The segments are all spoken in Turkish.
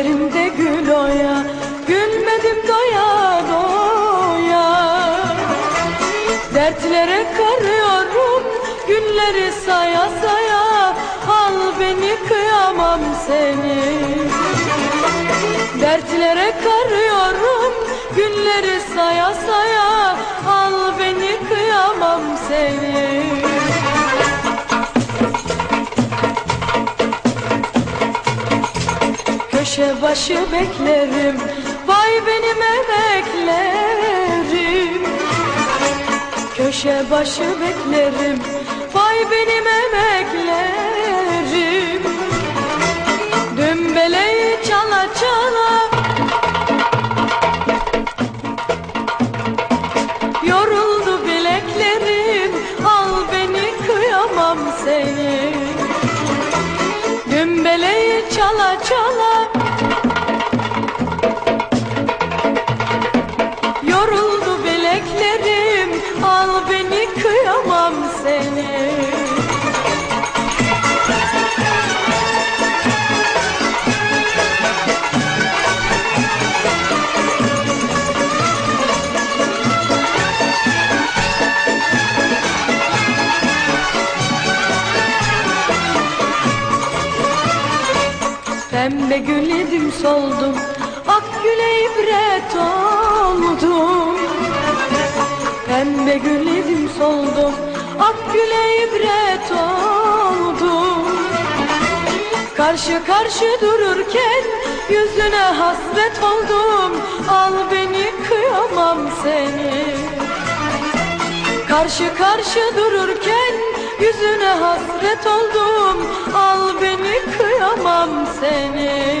Çemberimde gül oya Gülmedim doya doya. Dertlere karıyorum Günleri saya saya. Al beni kıyamam seni. Dertlere karıyorum Günleri saya saya. Al beni kıyamam seni Köşe başı beklerim. Vay benim emeklerim Köşe başı beklerim. Vay benim Pembe gül idim soldum. Ak güle ibret oldum. Pembe gül idim soldum. Ak güle ibret oldum. Karşı karşı dururken Yüzüne hasret oldum. Al beni kıyamam seni. Karşı karşı dururken yüzüne hasret oldum Al beni kıyamam seni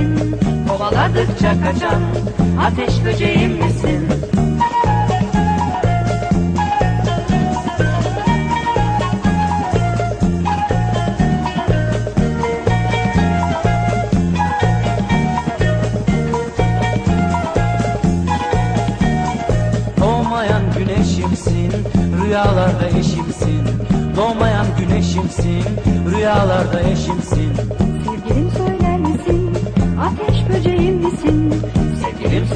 Kovaladıkça kaçan ateş böceğim misin? Doğmayan güneşimsin, Rüyalarda eşimsin Doğmayan güneşimsin Rüyalarda eşimsin Sevgilim söyler misin? Ateş? Sevgilim